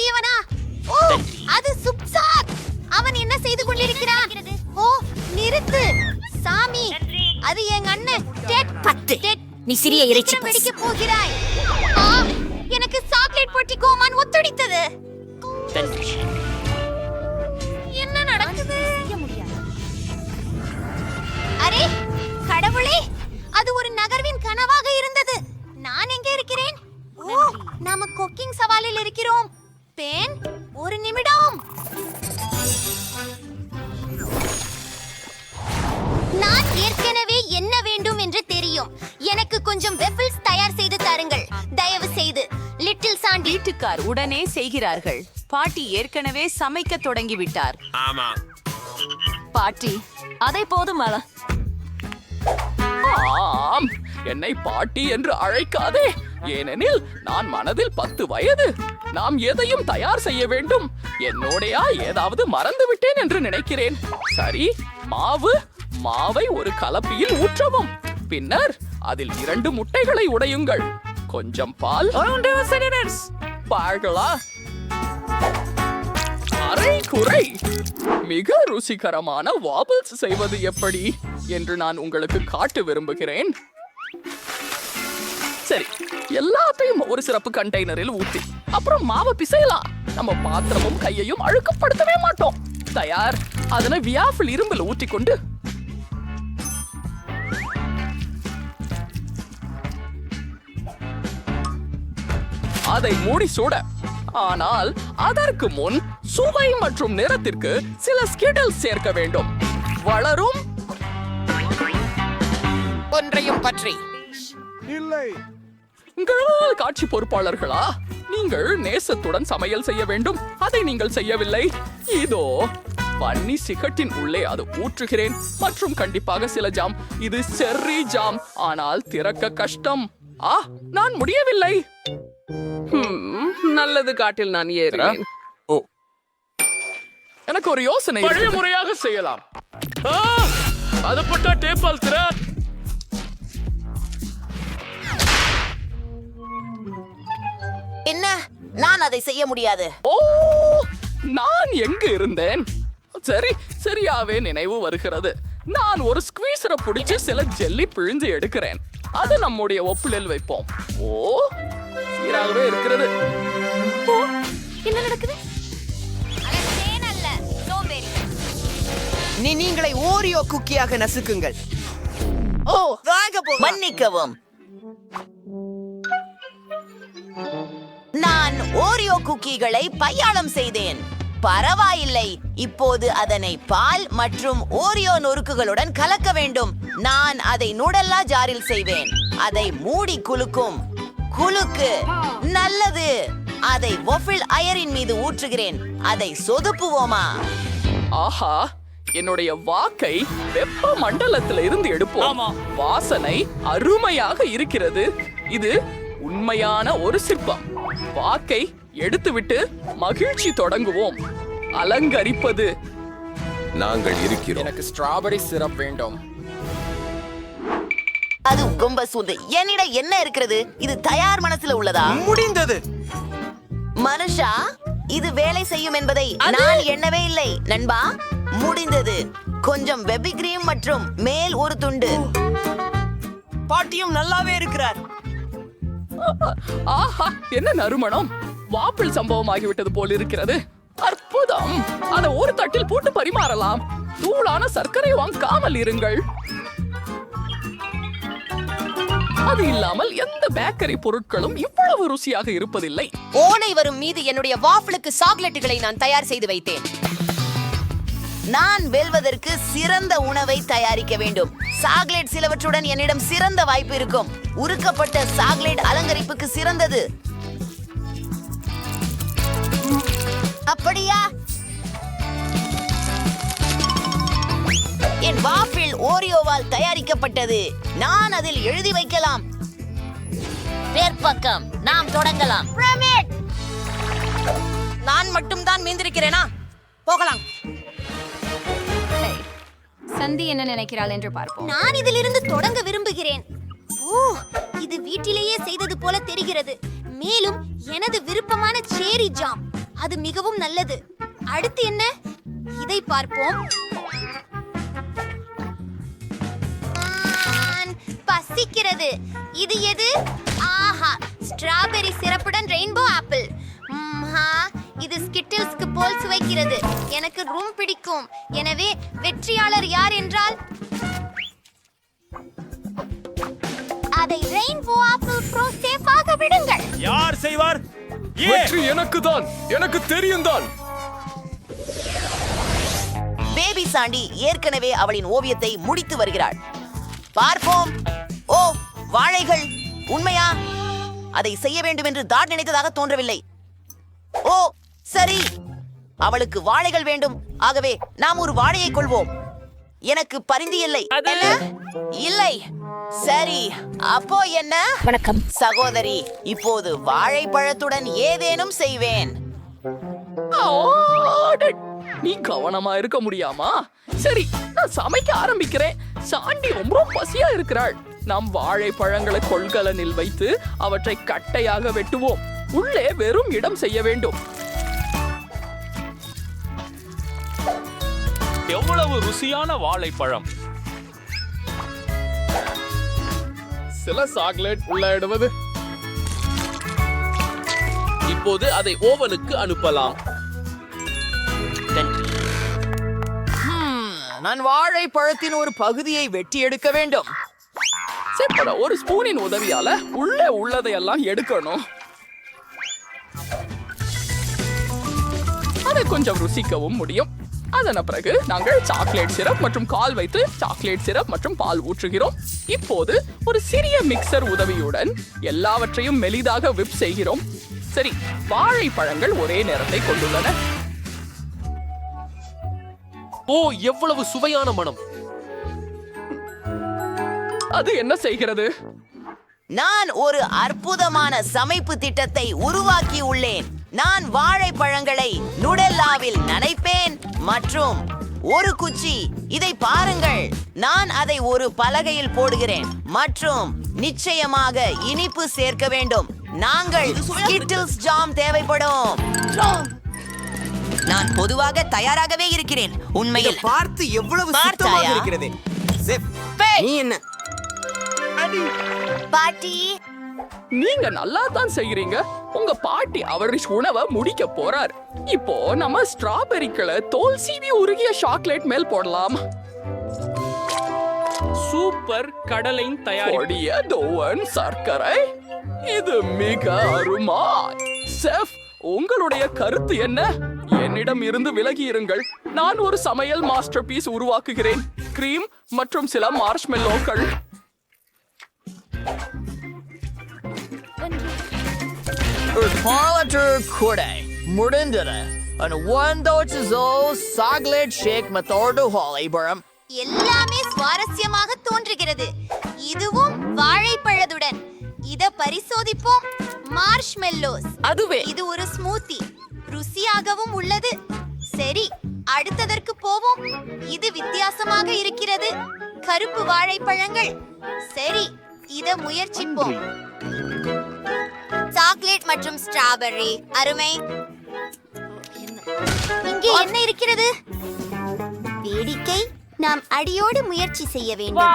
பெரியவனா? ஓ அது சுப்சாத். அவன் என்ன செய்து கொண்டிருக்கிறான்? ஓ நிறுத்து. சாமி அது எங்க அண்ணன். டெட் பத்து. டெட். நீ சிறிய இறைச்சி வெடிக்க போகிறாய்? எனக்கு சாக்லேட் பொட்டி கோமான் ஒத்துடித்தது என்ன நடக்குது? அரே கடவுளே அது ஒரு நகர்வின் கனவாக இருந்தது. நான் எங்கே இருக்கிறேன்? ஓ நாம குக்கிங் சவாலில் இருக்கிறோம். பெண் ஒரு நிமிடம். நான் ஏற்கனவே என்ன வேண்டும் என்று தெரியும். எனக்கு கொஞ்சம் வெஃபிள்ஸ் தயார் செய்து தாருங்கள். தயவு செய்து லிட்டில் சாண்டி. வீட்டுக்கார் உடனே செய்கிறார்கள். பாட்டி ஏற்கனவே சமைக்க தொடங்கிவிட்டார். ஆமா. பாட்டி அதை போதும் மேல ஆம் என்னை பாட்டி என்று அழைக்காதே. ஏனெனில் நான் மனதில் பத்து வயது. நாம் எதையும் தயார் செய்ய வேண்டும். என்னோடையா ஏதாவது மறந்து விட்டேன் என்று நினைக்கிறேன். சரி மாவு மாவை ஒரு கலப்பியில் ஊற்றவும். பின்னர் அதில் இரண்டு முட்டைகளை உடையுங்கள். கொஞ்சம் பால். பார்களா அரை குறை. மிக ருசிகரமான வாபிள்ஸ் செய்வது எப்படி என்று நான் உங்களுக்கு காட்ட விரும்புகிறேன். சரி எல்லாத்தையும் ஒரு சிறப்பு கண்டெய்னரில் ஊற்றி அப்புறம் மாவை பிசையலாம். நம்ம பாத்திரமும் கையையும் அழுக்கப்படுத்தவே மாட்டோம். தயார். அதனை வியாஃபில் இரும்பில் ஊற்றிக்கொண்டு அதை மூடி சூட. ஆனால் அதற்கு முன் சுவை மற்றும் நிறத்திற்கு சில ஸ்கிடில் சேர்க்க வேண்டும். வளரும் ஒன்றையும் பற்றி. உங்கள் காட்சி பொறுப்பாளர்களா? நீங்கள் நேசத்துடன் சமையல் செய்ய வேண்டும். அதை நீங்கள் செய்யவில்லை. இதோ பன்னி சிகட்டின் உள்ளே அது ஊற்றுகிறேன். மற்றும் கண்டிப்பாக சில ஜாம். இது செர்ரி ஜாம். ஆனால் திறக்க கஷ்டம். ஆ நான் முடியவில்லை. நல்லது காட்டில் நான் ஓ. எனக்கு ஒரு யோசனை பழைய முறையாக செய்யலாம். அது பட்டா டேப்பால் திற. என்ன? நான் அதை செய்ய முடியாது. ஓ நான் எங்க இருந்தேன்? சரி சரியாவே நினைவு வருகிறது. நான் ஒரு ஸ்குவீசரை பிடிச்சு சில ஜெல்லி பிழிஞ்சு எடுக்கிறேன். அது நம்முடைய ஒப்புளில் வைப்போம். ஓ சீராகவே இருக்கிறது. என்ன நடக்குது? நீ நீங்களை ஓரியோ குக்கியாக நசுக்குங்கள். ஓ மன்னிக்கவும். நான் ஓரியோ குக்கீகளை பையாளம் செய்தேன். பரவாயில்லை. இப்போது அதனை பால் மற்றும் ஓரியோ நொறுக்குகளுடன் கலக்க வேண்டும். நான் அதை நுடல்லா ஜாரில் செய்வேன். அதை மூடி குலுக்கும். குலுக்கு. நல்லது. அதை வொஃபிள் அயரின் மீது ஊற்றுகிறேன். அதை சொதுப்புவோமா? ஆஹா. என்னுடைய வாக்கை வெப்ப மண்டலத்துல இருந்து எடுப்போம். வாசனை அருமையாக இருக்கிறது. இது உண்மையான ஒரு சிற்பம். வாக்கை எடுத்துவிட்டு மகிழ்ச்சி தொடங்குவோம். அலங்கரிப்பது. நாங்கள் இருக்கிறோம். எனக்கு ஸ்ட்ராபெரி சிரப் வேண்டும். அது ரொம்ப சூது. என்னிடம் என்ன இருக்கிறது? இது தயார் மனசுல உள்ளதா? முடிந்தது. மனுஷா இது வேலை செய்யும் என்பதை நான் எண்ணவே இல்லை. நண்பா முடிந்தது. கொஞ்சம் வெபி கிரீம் மற்றும் மேல் ஒரு துண்டு. பாட்டியும் நல்லாவே இருக்கிறார். ஆஹா என்ன நறுமணம்? வாப்பிள் சம்பவம் ஆகிவிட்டது போல் இருக்கிறது. அற்புதம்! அதை ஒரு தட்டில் போட்டு பரிமாறலாம். தூளான சர்க்கரை வாங்காமல் இருங்கள். அது இல்லாமல் எந்த பேக்கரி பொருட்களும் இவ்வளவு ருசியாக இருப்பதில்லை. ஓனை வரும் மீது என்னுடைய வாஃபிளுக்கு சாக்லேட்டுகளை நான் தயார் செய்து வைத்தேன். நான் வெல்வதற்கு சிறந்த உணவை தயாரிக்க வேண்டும். சாக்லேட் சிலவற்றுடன் என்னிடம் சிறந்த வாய்ப்பு இருக்கும். உருக்கப்பட்ட சாக்லேட் அலங்கரிப்புக்கு சிறந்தது. அப்படியா? என் வாஃபிள் ஓரியோவால் தயாரிக்கப்பட்டது. நான் அதில் எழுதி வைக்கலாம். மேற்பக்கம். நாம் தொடங்கலாம். நான் மட்டும்தான் மீந்திருக்கிறேனா? போகலாம். சந்தி என்ன நினைக்கிறாள் என்று பார்ப்போம். நான் இதிலிருந்து தொடங்க விரும்புகிறேன். ஓ இது வீட்டிலேயே செய்தது போல தெரிகிறது. மேலும் எனது விருப்பமான சேரி ஜாம் அது மிகவும் நல்லது. அடுத்து என்ன? இதை பார்ப்போம். ஆன், பசிக்கிறது. இது எது? ஆஹா ஸ்ட்ராபெரி சிறப்புடன் ரெயின்போ ஆப்பிள் ம்ஹா இது ஸ்கிட்டில்ஸ்க்கு போல் சுவைக்கிறது. எனக்கு ரூம் பிடிக்கும். எனவே வெற்றியாளர் யார் என்றால்? அதை ரெயின்போ ஆப்பிள் ப்ரோ சேஃபாக விடுங்கள். யார் செய்வார்? வெற்றி எனக்கு தான் எனக்கு தெரியும் தான். பேபி சாண்டி ஏற்கனவே அவளின் ஓவியத்தை முடித்து வருகிறாள். பார்ப்போம். ஓ வாழைகள். உண்மையா? அதை செய்ய வேண்டும் என்று தாட் நினைத்ததாக தோன்றவில்லை. ஓ சரி. அவளுக்கு வாழைகள் வேண்டும். ஆகவே நாம் ஒரு வாழையை கொள்வோம். எனக்கு பரிந்து இல்லை. என்ன? இல்லை. சரி. அப்போ என்ன? வணக்கம். சகோதரி இப்போது வாழைப்பழத்துடன் ஏதேனும் செய்வேன். நீ கவனமா இருக்க முடியாமா? சரி நான் சமைக்க ஆரம்பிக்கிறேன். சாண்டி ரொம்ப பசியா இருக்கிறாள். நாம் வாழைப்பழங்களை கொள்கலனில் வைத்து அவற்றை கட்டையாக வெட்டுவோம். உள்ளே வெறும் இடம் செய்ய வேண்டும். எவ்வளவு ருசியான வாழைப்பழம்? சில சாக்லேட் உள்ள இடுவது இப்போது அதை ஓவனுக்கு அனுப்பலாம். நான் வாழைப்பழத்தின் ஒரு பகுதியை வெட்டி எடுக்க வேண்டும். செப்பட ஒரு ஸ்பூனின் உதவியால உள்ளே உள்ளதையெல்லாம் எடுக்கணும். அதை கொஞ்சம் ருசிக்கவும் முடியும். அதன பிறகு நாங்கள் சாக்லேட் சிரப் மற்றும் கால் வைத்து சாக்லேட் சிரப் மற்றும் பால் ஊற்றுகிறோம். இப்போது ஒரு சிறிய மிக்சர் உதவியுடன் எல்லாவற்றையும் மெலிதாக விப் செய்கிறோம். சரி வாழைப்பழங்கள் ஒரே நேரத்தை கொண்டுள்ளன. ஓ எவ்வளவு சுவையான மனம் அது என்ன செய்கிறது? நான் ஒரு அற்புதமான சமைப்பு திட்டத்தை உருவாக்கி உள்ளேன். நான் வாழைப்பழங்களை நுடெல்லாவில் நனைப்பேன். மற்றும் ஒரு குச்சி. இதை பாருங்கள். நான் அதை ஒரு பலகையில் போடுகிறேன். மற்றும் நிச்சயமாக இனிப்பு சேர்க்க வேண்டும். நாங்கள் ஸ்கிட்டில்ஸ் ஜாம் தேவைப்படும். நான் பொதுவாக தயாராகவே இருக்கிறேன். உண்மையில். பார்த்து எவ்வளவு பார்த்தாயா? சுத்தமாக இருக்கிறது? செப், நீ என்ன? பாட்டி நீங்க நல்லா தான் செய்கிறீங்க உங்க பாட்டி அவர் உணவை முடிக்க போறார். இப்போ நம்ம ஸ்ட்ராபெரிக்களை தோல் சீவி உருகிய சாக்லேட் மேல் போடலாம். சூப்பர் கடலின் தயாரிப்பு. பொடிய தோவன் சர்க்கரை. இது மிக அருமா செஃப் உங்களுடைய கருத்து என்ன? என்னிடம் இருந்து விலகி இருங்கள். நான் ஒரு சமையல் மாஸ்டர் பீஸ் உருவாக்குகிறேன். கிரீம் மற்றும் சில மார்ஷ்மெல்லோக்கள். பார்லட்டர் குடை முடிந்தது அந்த ஒந்தோச்சோ சாக்லேட் ஷேக் மெத்தோடு ஹாலிபுரம் எல்லாமே சுவாரஸ்யமாக தோன்றுகிறது. இதுவும் வாழைப்பழத்துடன் இத பரிசோதிப்போம். மார்ஷ்மெல்லோஸ் அதுவே. இது ஒரு ஸ்மூத்தி ருசியாகவும் உள்ளது. சரி அடுத்ததற்கு போவோம். இது வித்தியாசமாக இருக்கிறது. கருப்பு வாழைப்பழங்கள். சரி இத முயற்சிப்போம். சாக்லேட் மற்றும் ஸ்ட்ராபெர்ரி. அருமை. இங்கே என்ன இருக்கிறது? வேடிக்கை. நாம் அடியோடு முயற்சி செய்ய வேண்டும்.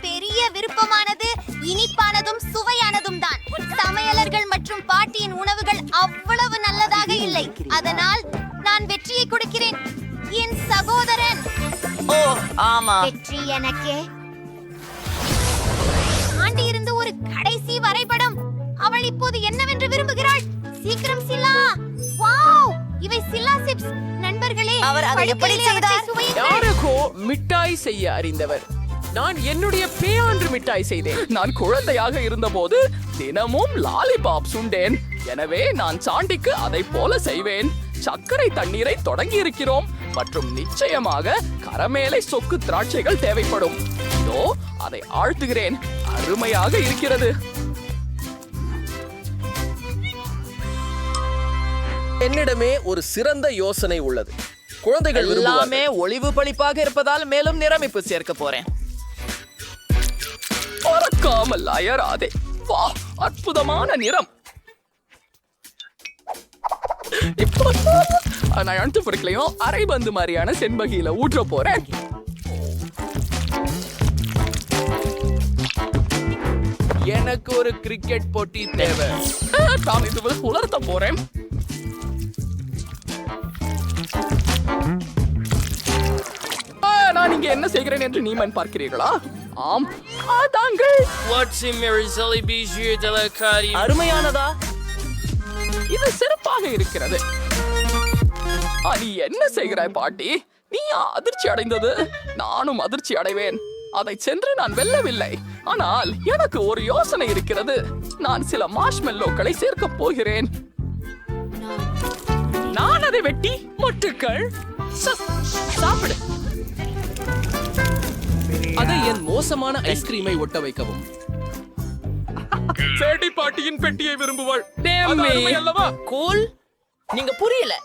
பெரிய விருப்பமானது இனிப்பானதும் சுவையானதும் தான் சமையலர்கள் மற்றும் பாட்டியின் உணவுகள் அவ்வளவு நல்லதாக இல்லை. அதனால் நான் வெற்றியை கொடுக்கிறேன். என் சகோதரன். ஓ ஆமா. வெற்றி எனக்கே. ஒரு கடைசி வரைபடம். அவள் இப்போது என்னவென்று விரும்புகிறாள்? சீக்கிரம் சில்லா. வாவ்! இவை சில்லா சிப்ஸ். நண்பர்களே அவர் அதை எப்படி செய்தார்? யாருக்கோ மிட்டாய் செய்ய அறிந்தவர். நான் என்னுடைய பேயான்று மிட்டாய் செய்தேன். நான் குழந்தையாக இருந்தபோது தினமும் லாலிபாப் சுண்டேன். எனவே நான் சாண்டிக்கு அதை போல செய்வேன். சர்க்கரை தண்ணீரை தொடங்கி இருக்கிறோம் மற்றும் நிச்சயமாக கரமேலை சொக்கு திராட்சைகள் தேவைப்படும். இதோ அதை ஆழ்த்துகிறேன். அருமையாக இருக்கிறது. என்னிடமே ஒரு சிறந்த யோசனை உள்ளது. குழந்தைகள் எல்லாமே. ஒளிவு பளிப்பாக இருப்பதால் மேலும் நிரமிப்பு சேர்க்க போறேன். பறக்காமல் அயராதே. வா அற்புதமான நிறம். நான் அழுத்து பொருட்களையும் அரை பந்து மாதிரியான செண்பகியில ஊற்ற போறேன். எனக்கு ஒரு கிரிக்கெட் போட்டி தேவை. நான் இது உலர்த்த போறேன். நான் இங்க என்ன செய்கிறேன் என்று நீமன் பார்க்கிறீர்களா? ஆம். தாங்கள். அருமையானதா? இது சிறப்பாக இருக்கிறது. நீ என்ன செய்கிறாய் பாட்டி? நீ அதிர்ச்சி அடைந்தது? நானும் அதிர்ச்சி அடைவேன். அதை சென்று நான் வெல்லவில்லை. ஆனால் எனக்கு ஒரு யோசனை இருக்கிறது. நான் சில மார்ஷ்மெல்லோக்களை சேர்க்கப் போகிறேன். நான் அதை வெட்டி மொட்டுக்கள். சாப்பிடு. அதை என் மோசமான ஐஸ்கிரீமை ஒட்ட வைக்கவும். சேடி பாட்டியின் பெட்டியை விரும்புவாள். கூல் நீங்க புரியல.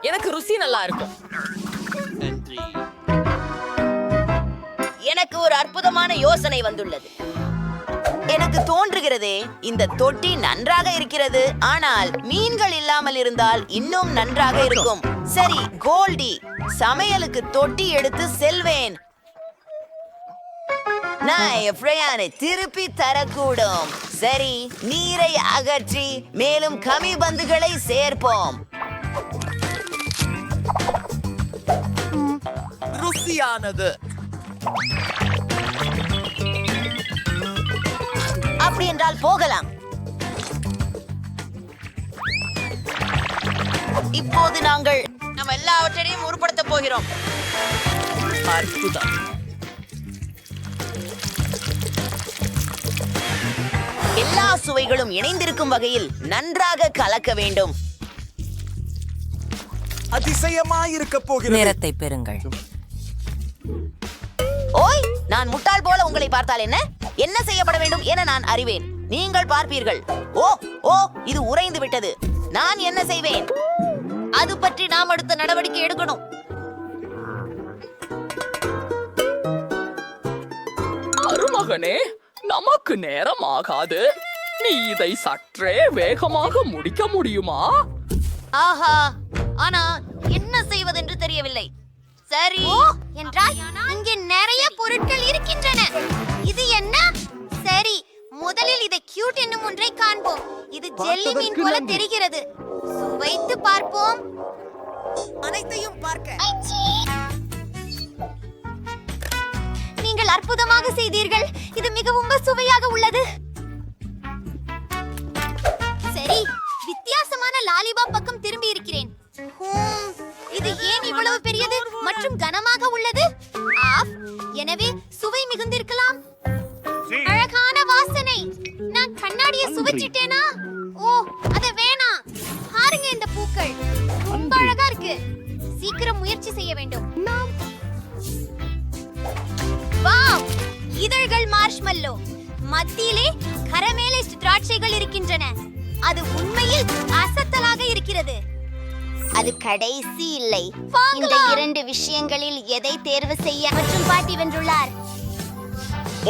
எனக்கு ருசி நல்லா இருக்கும். எனக்கு ஒரு அற்புதமான யோசனை வந்துள்ளது. எனக்கு தோன்றுகிறதே இந்த தொட்டி நன்றாக இருக்கிறது. ஆனால் மீன்கள் இல்லாமல் இருந்தால் இன்னும் நன்றாக இருக்கும். சரி கோல்டி சமையலுக்கு தொட்டி எடுத்து செல்வேன். நான் எஃப்ரையானை திருப்பி தரக்கூடும். சரி நீரை அகற்றி மேலும் கமி பந்துகளை சேர்ப்போம். ருசியானது. அப்படி என்றால் போகலாம். இப்போது நாங்கள் நம்ம எல்லாவற்றையும் உருப்படுத்த போகிறோம். அற்புதம். எல்லா சுவைகளும் இணைந்திருக்கும் வகையில் நன்றாக கலக்க வேண்டும். அதிசயமாயிருக்க போகிறது. நேரத்தை பெறுங்கள். நான் முட்டாள் போல உங்களை பார்த்தால் என்ன? என்ன செய்யப்பட வேண்டும் என நான் அறிவேன். நீங்கள் பார்ப்பீர்கள். ஓ ஓ இது உறைந்து விட்டது. நான் என்ன செய்வேன்? அது பற்றி நாம் அடுத்த நடவடிக்கை எடுக்கணும். மருமகனே நமக்கு நேரம் ஆகாது நீ இதை சற்றே வேகமாக முடிக்க முடியுமா? ஆஹா ஆனா என்ன செய்வதென்று தெரியவில்லை. சரி. என்றால் இங்கே நிறைய பொருட்கள் இருக்கின்றன. இது என்ன? சரி முதலில் இதை கியூட் என்னும் ஒன்றை காண்போம். இது ஜெல்லி மீன் போல தெரிகிறது. சுவைத்து பார்ப்போம். அனைத்தையும் பார்க்க. நீங்கள் அற்புதமாக செய்தீர்கள். இது மிகவும் சுவையாக உள்ளது. மார்ஷ்மல்லோ மத்தியிலே கரமேலிஸ்ட் திராட்சைகள் இருக்கின்றன. அது உண்மையில் அசத்தலாக இருக்கிறது. அது கடைசி இல்லை. இந்த இரண்டு விஷயங்களில் எதை தேர்வு செய்ய மற்றும் பாட்டி வென்றுள்ளார்?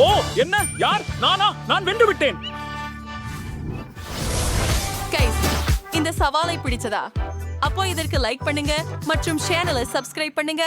ஓ என்ன? யார்? நானா? நான் வென்று விட்டேன். கைஸ் இந்த சவாலை பிடிச்சதா? அப்போ இதற்கு லைக் பண்ணுங்க மற்றும் சேனலை சப்ஸ்கிரைப் பண்ணுங்க.